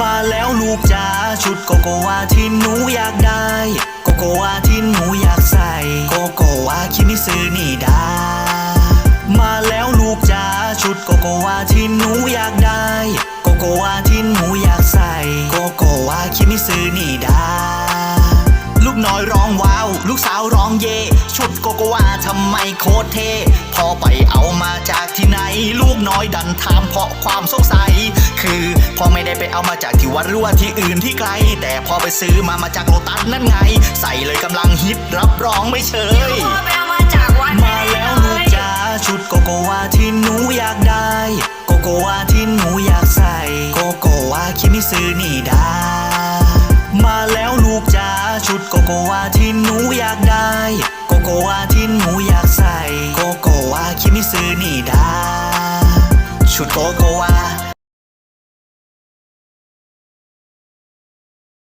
มาแล้วลูกจ๋าชุดโกโกวาที่หนูอยากได้ โกโกวาที่หนูอยากใส่ โกโกวาคิมิซึนี่ดามาแล้วลูกจ๋าชุดโกโกวาที่หนูอยากได้ โกโกวาที่หนูอยากใส่ โกโกวาคิมิซึนี่ดาลูกน้อยร้องว้าว ลูกสาวร้องเย ชุดโกโกวาทำไมโคตรเท่พอไปเอามาจากที่ไหน ลูกน้อยดันถามเพราะความสงสัย คือ ไม่ได้ไปเอามาจากที่วัดหรือว่าที่อื่นที่ไกล แต่พอไปซื้อมามาจากโลตัสนั่นไง ใส่เลยกำลังฮิตรับรองไม่เชยพ่อไปเอามาจากวัดมาแล้วลูกจ๋าชุดโกโกวาที่หนูอยากได้ โกโกวาที่หนูอยากใส่ โกโกวาคิมิซึนี่ดามาแล้วลูกจ๋าชุดโกโกวาที่หนูอยากได้ โกโกวาที่หนูอยากใส่ โกโกวาคิมิซึนี่ดาชุดโกโกวา